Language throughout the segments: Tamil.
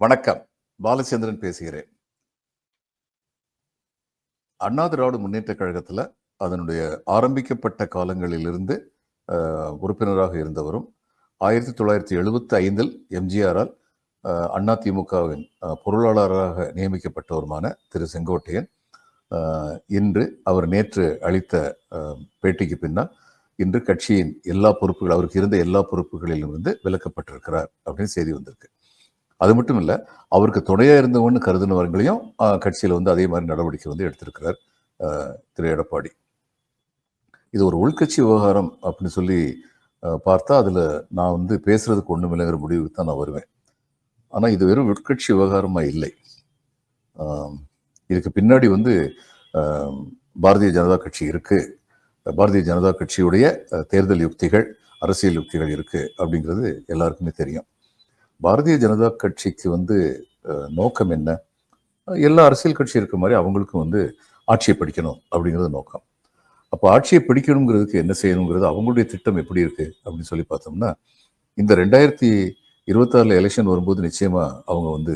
வணக்கம். பாலச்சந்திரன் பேசுகிறேன். அண்ணா திராவிட முன்னேற்ற கழகத்தில் அதனுடைய ஆரம்பிக்கப்பட்ட காலங்களிலிருந்து உறுப்பினராக இருந்தவரும் ஆயிரத்தி தொள்ளாயிரத்தி எழுபத்தி ஐந்தில் எம்ஜிஆரால் அண்ணா திமுகவின் பொருளாளராக நியமிக்கப்பட்டவருமான திரு செங்கோட்டையன் இன்று அவர் நேற்று அளித்த பேட்டிக்கு பின்னால் இன்று கட்சியின் எல்லா பொறுப்புகள் அவருக்கு இருந்த எல்லா பொறுப்புகளிலும் இருந்து விலக்கப்பட்டிருக்கிறார் அப்படின்னு செய்தி வந்திருக்கு. அது மட்டும் இல்லை அவருக்கு துணையாக இருந்தவன்னு கருதினவர்களையும் கட்சியில் வந்து அதே மாதிரி நடவடிக்கை வந்து எடுத்திருக்கிறார் திரு எடப்பாடி. இது ஒரு உள்கட்சி விவகாரம் அப்படின்னு சொல்லி பார்த்தா அதில் நான் வந்து பேசுறதுக்கு இல்லைங்கிற முடிவுக்கு தான் நான் வருவேன். ஆனால் இது வெறும் உட்கட்சி விவகாரமாக இல்லை. இதுக்கு பின்னாடி வந்து பாரதிய ஜனதா கட்சி இருக்குது பாரதிய ஜனதா கட்சியுடைய தேர்தல் யுக்திகள் அரசியல் யுக்திகள் இருக்குது அப்படிங்கிறது எல்லாருக்குமே தெரியும். பாரதிய ஜனதா கட்சிக்கு வந்து நோக்கம் என்ன? எல்லா அரசியல் கட்சி இருக்க மாதிரி அவங்களுக்கும் வந்து ஆட்சியை பிடிக்கணும் அப்படிங்கிறது நோக்கம். அப்போ ஆட்சியை பிடிக்கணுங்கிறதுக்கு என்ன செய்யணுங்கிறது அவங்களுடைய திட்டம் எப்படி இருக்கு அப்படின்னு சொல்லி பார்த்தோம்னா இந்த ரெண்டாயிரத்தி இருபத்தாறுல எலெக்ஷன் வரும்போது நிச்சயமாக அவங்க வந்து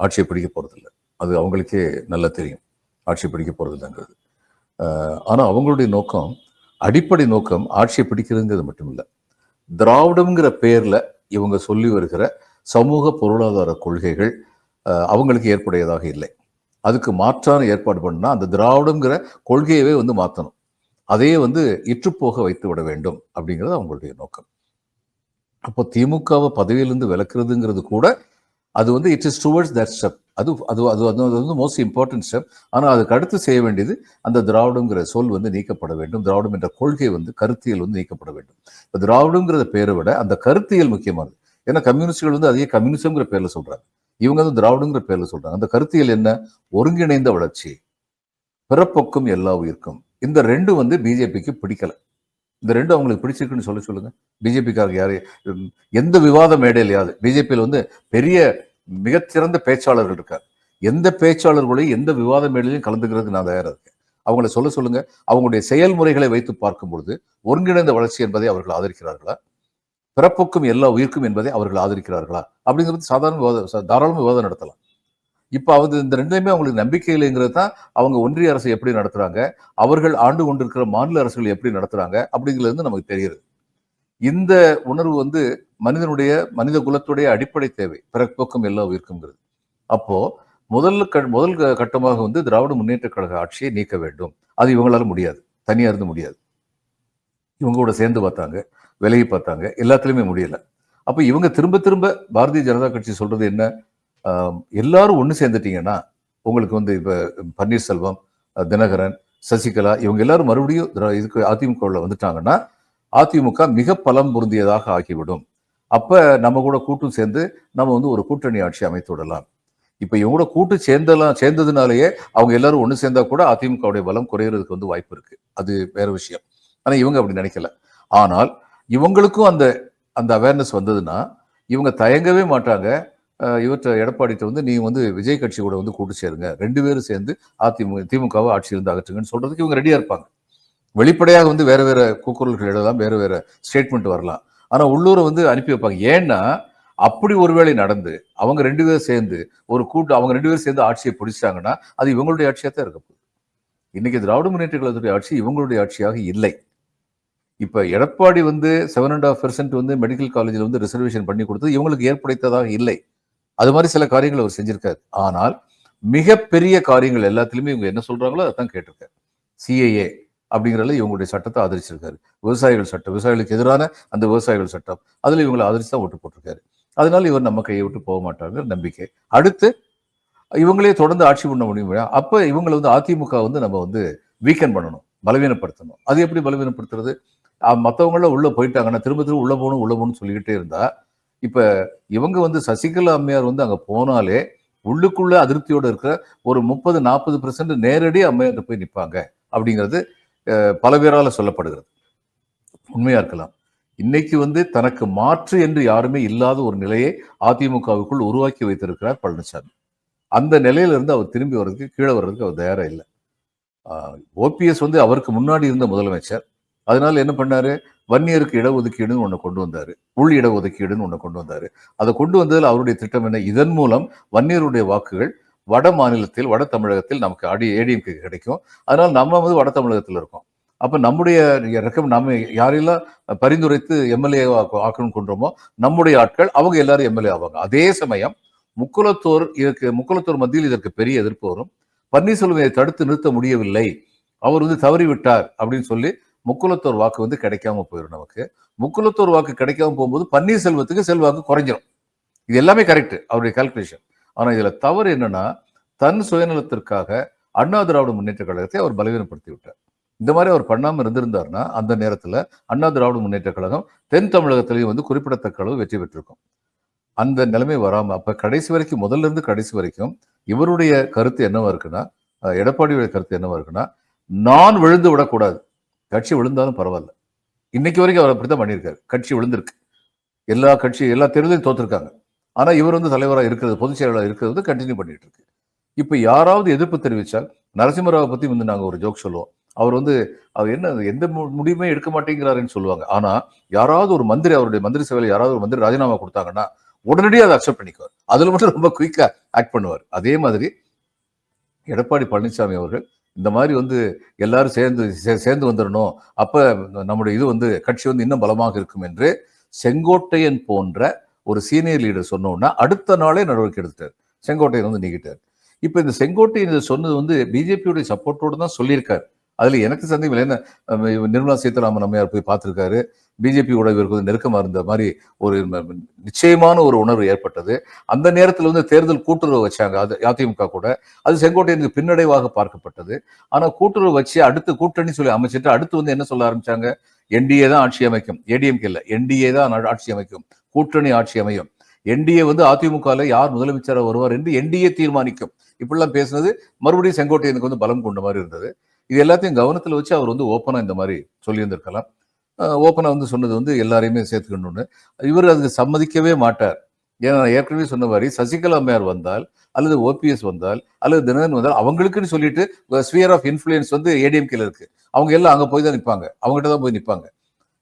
ஆட்சியை பிடிக்க போகிறதில்ல அது அவங்களுக்கே நல்லா தெரியும். ஆட்சியை பிடிக்க போறதில்லைங்கிறது. ஆனால் அவங்களுடைய நோக்கம் அடிப்படை நோக்கம் ஆட்சியை பிடிக்கிறதுங்கிறது மட்டும் இல்லை திராவிடம்ங்கிற பேரில் இவங்க சொல்லி வருகிற சமூக பொருளாதார கொள்கைகள் அவங்களுக்கு ஏற்புடையதாக இல்லை. அதுக்கு மாற்றான ஏற்பாடு பண்ணால் அந்த திராவிடங்கிற கொள்கையவே வந்து மாற்றணும் அதையே வந்து இற்றுப்போக வைத்து விட வேண்டும் அப்படிங்கிறது அவங்களுடைய நோக்கம். அப்போ திமுகவை பதவியிலிருந்து விளக்குறதுங்கிறது கூட அது வந்து it is towards that step அது அது அது அது அது வந்து மோஸ்ட் இம்பார்ட்டன்ட் ஸ்டெப் ஆனால் அதுக்கு அடுத்து செய்ய வேண்டியது அந்த திராவிடங்கிற சொல் வந்து நீக்கப்பட வேண்டும். திராவிடம் என்ற கொள்கை வந்து கருத்தியல் வந்து நீக்கப்பட வேண்டும். இப்போ திராவிடங்கிற பேரை விட அந்த கருத்தியல் முக்கியமானது. ஏன்னா கம்யூனிஸ்டுகள் வந்து அதையே கம்யூனிசம்ங்கிற பேர்ல சொல்றாங்க. இவங்க வந்து திராவிடங்கிற பேர்ல சொல்றாங்க. அந்த கருத்தியல் என்ன? ஒருங்கிணைந்த வளர்ச்சி. பிறப்பொக்கும் எல்லா உயிர்க்கும். இந்த ரெண்டு வந்து பிஜேபிக்கு பிடிக்கல. இந்த ரெண்டு அவங்களுக்கு பிடிச்சிருக்குன்னு சொல்ல சொல்லுங்க. பிஜேபிக்காக யாரு எந்த விவாத மேடையிலையாவது பிஜேபியில் வந்து பெரிய மிகச்சிறந்த பேச்சாளர்கள் இருக்கார். எந்த பேச்சாளர்களையும் எந்த விவாத மேடையிலையும் கலந்துக்கிறதுக்கு நான் தயாரா இருக்கேன். அவங்கள சொல்ல சொல்லுங்க. அவங்களுடைய செயல்முறைகளை வைத்து பார்க்கும் பொழுது ஒருங்கிணைந்த வளர்ச்சி என்பதை அவர்கள் ஆதரிக்கிறார்களா? பிறப்புக்கும் எல்லா உயிர்க்கும் என்பதை அவர்கள் ஆதரிக்கிறார்களா? அப்படிங்கிறது சாதாரண விவாதம் தாராளமாக தாராளமா விவாதம் நடத்தலாம். இப்ப அவங்க இந்த ரெண்டுலையுமே அவங்களுக்கு நம்பிக்கை இல்லைங்கிறது தான் அவங்க ஒன்றிய அரசு எப்படி நடத்துறாங்க அவர்கள் ஆண்டு கொண்டிருக்கிற மாநில அரசுகள் எப்படி நடத்துறாங்க அப்படிங்கிறது வந்து நமக்கு தெரியுது இந்த உணர்வு வந்து மனிதனுடைய மனித குலத்துடைய அடிப்படை தேவை பிறப்போக்கம் எல்லா உயிர்க்குங்கிறது அப்போ முதல்ல க- முதல் கட்டமாக வந்து திராவிட முன்னேற்ற கழக ஆட்சியை நீக்க வேண்டும். அது இவங்களால முடியாது. தனியா இருந்து முடியாது. இவங்க கூட சேர்ந்து பார்த்தாங்க. விலகி பார்த்தாங்க. எல்லாத்துலேயுமே முடியலை. அப்போ இவங்க திரும்ப திரும்ப பாரதிய ஜனதா கட்சி சொல்கிறது என்ன? எல்லாரும் ஒன்று சேர்ந்துட்டீங்கன்னா உங்களுக்கு வந்து இப்போ பன்னீர்செல்வம் தினகரன் சசிகலா இவங்க எல்லாரும் மறுபடியும் இதுக்கு அதிமுகவில் வந்துட்டாங்கன்னா அதிமுக மிக பலம் பொருந்தியதாக ஆகிவிடும். அப்போ நம்ம கூட கூட்டும் சேர்ந்து நம்ம வந்து ஒரு கூட்டணி ஆட்சி அமைத்து விடலாம். இப்போ இவங்க கூட கூட்டு சேர்ந்தலாம் சேர்ந்ததுனாலேயே அவங்க எல்லாரும் ஒன்று சேர்ந்தா கூட அதிமுகவுடைய பலம் குறையிறதுக்கு வந்து வாய்ப்பு இருக்குது அது வேற விஷயம். ஆனால் இவங்க அப்படி நினைக்கல. ஆனால் இவங்களுக்கும் அந்த அந்த அவேர்னஸ் வந்ததுன்னா இவங்க தயங்கவே மாட்டாங்க. இவற்றை எடப்பாடிட்ட வந்து நீ வந்து விஜய் கட்சி கூட வந்து கூட்டு சேருங்க. ரெண்டு பேரும் சேர்ந்து அதிமுக திமுகவை ஆட்சியிலிருந்து அகற்றுங்கன்னு சொல்றதுக்கு இவங்க ரெடியா இருப்பாங்க. வெளிப்படையாக வந்து வேற வேற கூக்குரல்கள் எழுதலாம் வேற வேற ஸ்டேட்மெண்ட் வரலாம். ஆனா உள்ளூரை வந்து அனுப்பி வைப்பாங்க. ஏன்னா அப்படி ஒருவேளை நடந்து அவங்க ரெண்டு பேரும் சேர்ந்து ஒரு கூட்டு அவங்க ரெண்டு பேரும் சேர்ந்து ஆட்சியை பிடிச்சாங்கன்னா அது இவங்களுடைய ஆட்சியாக தான் இருக்க போகுது. இன்னைக்கு திராவிட முன்னேற்ற கழகத்துடைய ஆட்சி இவங்களுடைய ஆட்சியாக இல்லை. இப்ப எடப்பாடி வந்து செவன் அண்ட் ஆஃப் பெர்சன்ட் வந்து மெடிக்கல் காலேஜில் வந்து ரிசர்வேஷன் பண்ணி கொடுத்தது இவங்களுக்கு ஏற்படுத்ததாக இல்லை. அது மாதிரி சில காரியங்கள் அவர் செஞ்சிருக்காரு. ஆனால் மிகப்பெரிய காரியங்கள் எல்லாத்துலேயுமே இவங்க என்ன சொல்றாங்களோ அதான் கேட்டிருக்காரு. சிஏஏ அப்படிங்கிறதுல இவங்களுடைய சட்டத்தை ஆதரிச்சிருக்காரு. விவசாயிகள் சட்டம் விவசாயிகளுக்கு எதிரான அந்த விவசாயிகள் சட்டம் அதுல இவங்களை ஆதரிச்சு தான் ஓட்டு போட்டிருக்காரு. அதனால இவர் நம்ம கையை விட்டு போக மாட்டாங்க நம்பிக்கை. அடுத்து இவங்களே தொடர்ந்து ஆட்சி பண்ண முடியும் அப்போ இவங்களை வந்து அதிமுக வந்து நம்ம வந்து வீக்கன் பண்ணணும் பலவீனப்படுத்தணும். அது எப்படி பலவீனப்படுத்துறது? மற்றவங்களாம் உள்ளே போயிட்டாங்கன்னா திரும்ப திரும்ப உள்ளே போகணும் உள்ள போகணும்னு சொல்லிக்கிட்டே இருந்தா இப்போ இவங்க வந்து சசிகலா அம்மையார் வந்து அங்கே போனாலே உள்ளுக்குள்ள அதிருப்தியோடு இருக்கிற ஒரு முப்பது நாற்பது பெர்சன்ட் நேரடி அம்மையார் போய் நிற்பாங்க அப்படிங்கிறது பல பேரால் சொல்லப்படுகிறது. உண்மையாக இருக்கலாம். இன்னைக்கு வந்து தனக்கு மாற்று என்று யாருமே இல்லாத ஒரு நிலையை அதிமுகவுக்குள் உருவாக்கி வைத்திருக்கிறார் பழனிசாமி. அந்த நிலையிலிருந்து அவர் திரும்பி வர்றதுக்கு கீழே வர்றதுக்கு அவர் தயாராக இல்லை. ஓபிஎஸ் வந்து அவருக்கு முன்னாடி இருந்த முதலமைச்சர் அதனால என்ன பண்ணாரு? வன்னியருக்கு இடஒதுக்கீடுன்னு ஒன்று கொண்டு வந்தார். உள் இடஒதுக்கீடுன்னு ஒன்று கொண்டு வந்தார். அதை கொண்டு வந்ததில் அவருடைய திட்டம் என்ன? இதன் மூலம் வன்னியருடைய வாக்குகள் வட மாநிலத்தில் வட தமிழகத்தில் நமக்கு அடி ஏடிஎம்கே கிடைக்கும். அதனால் நம்ம வந்து வட தமிழகத்தில் இருக்கோம். அப்போ நம்முடைய ரெக்கம் நம்ம யாரெல்லாம் பரிந்துரைத்து எம்எல்ஏ ஆக்கணும் கொண்டோமோ நம்முடைய ஆட்கள் அவங்க எல்லாரும் எம்எல்ஏ ஆவாங்க. அதே சமயம் முக்குலத்தோர் இதற்கு முக்குலத்தோர் மத்தியில் இதற்கு பெரிய எதிர்ப்பு வரும். பன்னீர்செல்வம் இதை தடுத்து நிறுத்த முடியவில்லை. அவர் வந்து தவறிவிட்டார் அப்படின்னு சொல்லி முக்குலத்தோர் வாக்கு வந்து கிடைக்காம போயிடும் நமக்கு. முக்குலத்தோர் வாக்கு கிடைக்காம போகும்போது பன்னீர்செல்வத்துக்கு செல்வாக்கு குறைஞ்சிரும். இது எல்லாமே கரெக்ட் அவருடைய கால்குலேஷன் ஆனால் இதில் தவறு என்னன்னா தன் சுயநலத்திற்காக அண்ணா திராவிட முன்னேற்ற கழகத்தை அவர் பலவீனப்படுத்தி விட்டார் இந்த மாதிரி அவர் பண்ணாமல் இருந்திருந்தாருன்னா அந்த நேரத்தில் அண்ணா திராவிட முன்னேற்ற கழகம் தென் தமிழகத்திலையும் வந்து குறிப்பிடத்தக்க அளவு வெற்றி பெற்றிருக்கும். அந்த நிலைமை வராமல் அப்போ கடைசி வரைக்கும் முதல்ல இருந்து கடைசி வரைக்கும் இவருடைய கருத்து என்னவா இருக்குன்னா எடப்பாடியுடைய கருத்து என்னவா இருக்குன்னா நான் விழுந்து விடக்கூடாது. கட்சி விழுந்தாலும் பரவாயில்ல. இன்னைக்கு வரைக்கும் அவர் அப்படித்தான் பண்ணியிருக்காரு. கட்சி விழுந்திருக்கு. எல்லா கட்சி எல்லா தேர்தலையும் தோத்துருக்காங்க. ஆனா இவர் வந்து தலைவராக இருக்கிறது பொதுச் செயலாளர் இருக்கிறது வந்து கண்டினியூ பண்ணிட்டு இருக்கு இப்ப யாராவது எதிர்ப்பு தெரிவித்தால் நரசிம்மராவை பத்தி வந்து நாங்க ஒரு ஜோக் சொல்லுவோம். அவர் வந்து அவர் என்ன எந்த மு- முடிவுமே எடுக்க மாட்டேங்கிறாருன்னு சொல்லுவாங்க. ஆனா யாராவது ஒரு மந்திரி அவருடைய மந்திரி சபையில் யாராவது ஒரு மந்திரி ராஜினாமா கொடுத்தாங்கன்னா உடனடியாக அதை அக்செப்ட் பண்ணிக்குவார். அதுல மட்டும் ரொம்ப குயிக்கா ஆக்ட் பண்ணுவார். அதே மாதிரி எடப்பாடி பழனிசாமி அவர்கள் இந்த மாதிரி வந்து எல்லாரும் சேர்ந்து சே- சேர்ந்து வந்துடணும் அப்போ நம்முடைய இது வந்து கட்சி வந்து இன்னும் பலமாக இருக்கும் என்று செங்கோட்டையன் போன்ற ஒரு சீனியர் லீடர் சொன்னோன்னா அடுத்த நாளே நடவடிக்கை எடுத்துட்டார். செங்கோட்டையன் வந்து நீக்கிட்டார். இப்போ இந்த செங்கோட்டையன் சொன்னது வந்து பிஜேபியுடைய சப்போர்ட்டோடு தான் சொல்லியிருக்காரு. அதுல எனக்கு சந்தேகம் இல்லை. என்ன நிர்மலா சீதாராமன் அம்மையார் போய் பார்த்துருக்காரு. பிஜேபியோட இவருக்கு வந்து நெருக்கமா இருந்த மாதிரி ஒரு நிச்சயமான ஒரு உணர்வு ஏற்பட்டது. அந்த நேரத்தில் வந்து தேர்தல் கூட்டுறவு வச்சாங்க அது அதிமுக கூட. அது செங்கோட்டையனுக்கு பின்னடைவாக பார்க்கப்பட்டது. ஆனா கூட்டுறவு வச்சு அடுத்து கூட்டணி சொல்லி அமைச்சிட்டு அடுத்து வந்து என்ன சொல்ல ஆரம்பிச்சாங்க? என்டிஏ தான் ஆட்சி அமைக்கும். ஏடிஎம்கே இல்ல. என்டிஏ தான் ஆட்சி அமைக்கும். கூட்டணி ஆட்சி அமையும். என்டிஏ வந்து அதிமுகவில் யார் முதலமைச்சராக வருவார் என்று என்டிஏ தீர்மானிக்கும். இப்படிலாம் பேசுனது மறுபடியும் செங்கோட்டையனுக்கு வந்து பலம் கொண்ட மாதிரி இருந்தது. இது எல்லாத்தையும் கவனத்தில் வச்சு அவர் வந்து ஓப்பனாக இந்த மாதிரி சொல்லியிருந்திருக்கலாம். ஓப்பனாக வந்து சொன்னது வந்து எல்லாரையுமே சேர்த்துக்கணும்னு. இவர் அதுக்கு சம்மதிக்கவே மாட்டார். ஏன்னா ஏற்கனவே சொன்ன மாதிரி சசிகலா அம்மையார் வந்தால் அல்லது ஓபிஎஸ் வந்தால் அல்லது தினகரன் வந்தால் அவங்களுக்குன்னு சொல்லிட்டு ஸ்பியர் ஆஃப் இன்ஃப்ளூயன்ஸ் வந்து ஏடிஎம்கேல இருக்கு. அவங்க எல்லாம் அங்கே போய் தான் நிற்பாங்க அவங்ககிட்ட தான் போய் நிற்பாங்க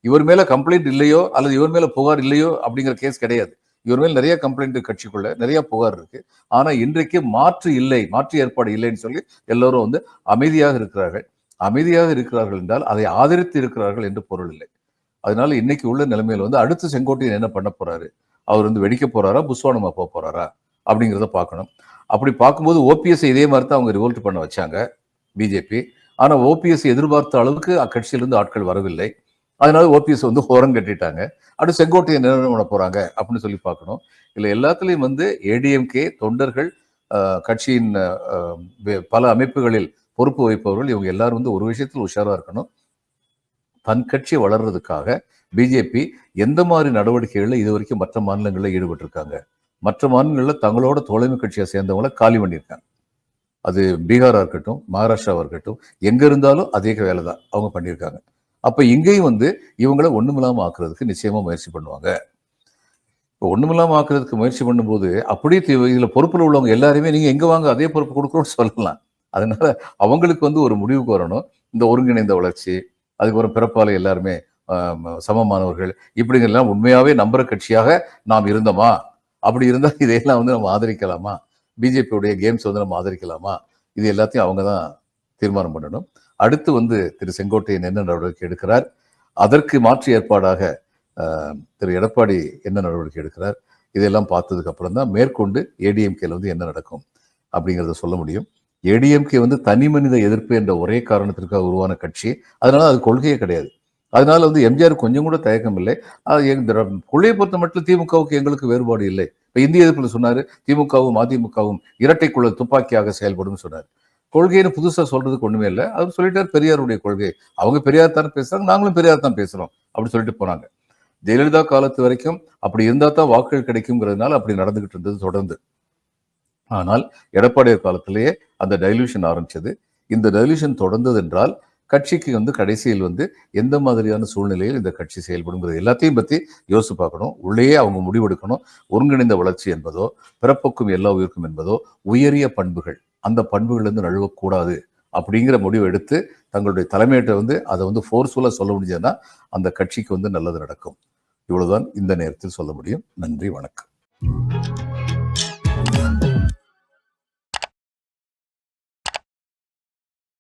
இவர் மேலே கம்ப்ளைண்ட் இல்லையோ அல்லது இவர் மேலே புகார் இல்லையோ அப்படிங்கிற கேஸ் கிடையாது. இவர் மேல் நிறைய கம்ப்ளைண்ட் கட்சிக்குள்ள நிறைய புகார் இருக்கு. ஆனா இன்றைக்கு மாற்று இல்லை மாற்று ஏற்பாடு இல்லைன்னு சொல்லி எல்லோரும் வந்து அமைதியாக இருக்கிறார்கள். அமைதியாக இருக்கிறார்கள் என்றால் அதை ஆதரித்து இருக்கிறார்கள் என்று பொருள் இல்லை. அதனால இன்னைக்கு உள்ள நிலைமையில வந்து அடுத்து செங்கோட்டையன் என்ன பண்ண போறாரு? அவர் வந்து வெடிக்க போறாரா? புஸ்வானமா போக போறாரா? அப்படிங்கிறத பார்க்கணும். அப்படி பார்க்கும்போது ஓபிஎஸ் இதே மாதிரி தான் அவங்க ரிவோல்ட் பண்ண வச்சாங்க பிஜேபி ஆனா ஓபிஎஸ் எதிர்பார்த்த அளவுக்கு அக்கட்சியிலிருந்து ஆட்கள் வரவில்லை. அதனால ஓபிஎஸ் வந்து ஓரம் கட்டிட்டாங்க. அடுத்து செங்கோட்டையை என்ன பண்ண போறாங்க அப்படின்னு சொல்லி பார்க்கணும். இல்லை எல்லாத்துலேயும் வந்து ஏடிஎம்கே தொண்டர்கள் கட்சியின் பல அமைப்புகளில் பொறுப்பு வகிப்பவர்கள் இவங்க எல்லாரும் வந்து ஒரு விஷயத்தில் உஷாராக இருக்கணும். தன் கட்சி வளர்றதுக்காக பிஜேபி எந்த மாதிரி நடவடிக்கைகளில் இது வரைக்கும் மற்ற மாநிலங்களில் ஈடுபட்டிருக்காங்க. மற்ற மாநிலங்களில் தங்களோட தோழமை கட்சியை சேர்ந்தவங்கள காலி பண்ணியிருக்காங்க. அது பீகாராக இருக்கட்டும் மகாராஷ்டிராவாக இருக்கட்டும் எங்கே இருந்தாலும் அதே வேலை தான் அவங்க பண்ணியிருக்காங்க. அப்போ இங்கேயும் வந்து இவங்கள ஒன்றுமில்லாமல் ஆக்குறதுக்கு நிச்சயமாக முயற்சி பண்ணுவாங்க. இப்போ ஒன்றுமில்லாமல் ஆக்குறதுக்கு முயற்சி பண்ணும்போது அப்படியே இதில் பொறுப்பில் உள்ளவங்க எல்லாருமே நீங்கள் எங்கே வாங்க அதே பொறுப்பு கொடுக்குறோம்னு சொல்லலாம். அதனால அவங்களுக்கு வந்து ஒரு முடிவுக்கு வரணும். இந்த ஒருங்கிணைந்த வளர்ச்சி அதுக்கப்புறம் பிறப்பால் எல்லாருமே சமமானவர்கள் இப்படிங்கெல்லாம் உண்மையாகவே நம்புற கட்சியாக நாம் இருந்தோமா? அப்படி இருந்தால் இதையெல்லாம் வந்து நம்ம ஆதரிக்கலாமா? பிஜேபியுடைய கேம்ஸ் வந்து நம்ம ஆதரிக்கலாமா? இது எல்லாத்தையும் அவங்க தான் தீர்மானம் பண்ணணும். அடுத்து வந்து திரு செங்கோட்டையன் என்ன நடவடிக்கை எடுக்கிறார்? அதற்கு மாற்று ஏற்பாடாக ஆஹ், திரு எடப்பாடி என்ன நடவடிக்கை எடுக்கிறார்? இதெல்லாம் பார்த்ததுக்கு அப்புறம் தான் மேற்கொண்டு ஏடிஎம்கேல வந்து என்ன நடக்கும் அப்படிங்கிறத சொல்ல முடியும். ஏடிஎம்கே வந்து தனி மனித எதிர்ப்பு என்ற ஒரே காரணத்திற்காக உருவான கட்சி. அதனால அது கொள்கையே கிடையாது. அதனால வந்து எம்ஜிஆர் கொஞ்சம் கூட தயக்கம் இல்லை. அது கொள்கையை பொறுத்த மட்டும் திமுகவுக்கு எங்களுக்கு வேறுபாடு இல்லை. இப்போ இந்திய எதிர்ப்பில் சொன்னார் திமுகவும் அதிமுகவும் இரட்டைக்குள்ள துப்பாக்கியாக செயல்படும் சொன்னார். கொள்கைன்னு புதுசாக சொல்றதுக்கு ஒன்றுமே இல்லை. அவர் சொல்லிட்டார் பெரியாருடைய கொள்கை. அவங்க பெரியார் தான் பேசுறாங்க நாங்களும் பெரியார் தான் பேசுறோம் அப்படி சொல்லிட்டு போனாங்க. ஜெயலலிதா காலத்து வரைக்கும் அப்படி இருந்தா தான் வாக்குகள் கிடைக்குங்கிறதுனால அப்படி நடந்துகிட்டு இருந்தது தொடர்ந்து. ஆனால் எடப்பாடியார் காலத்திலேயே அந்த டைல்யூஷன் ஆரம்பிச்சது. இந்த டைல்யூஷன் தொடர்ந்தது என்றால் கட்சிக்கு வந்து கடைசியில் வந்து எந்த மாதிரியான சூழ்நிலையில் இந்த கட்சி செயல்படுங்கிறது எல்லாத்தையும் பற்றி யோசிச்சு பார்க்கணும். உள்ளேயே அவங்க முடிவெடுக்கணும். ஒருங்கிணைந்த வளர்ச்சி என்பதோ பிறப்புக்கும் எல்லா உயிருக்கும் என்பதோ உயரிய பண்புகள். அந்த பண்புகள்லேருந்து நழுவக்கூடாது அப்படிங்கிற முடிவு எடுத்து தங்களுடைய தலைமையிட்ட வந்து அதை வந்து ஃபோர்ஸ்ஃபுல்லாக சொல்ல முடிஞ்சதுன்னா அந்த கட்சிக்கு வந்து நல்லது நடக்கும். இவ்வளவுதான் இந்த நேரத்தில் சொல்ல முடியும். நன்றி வணக்கம்.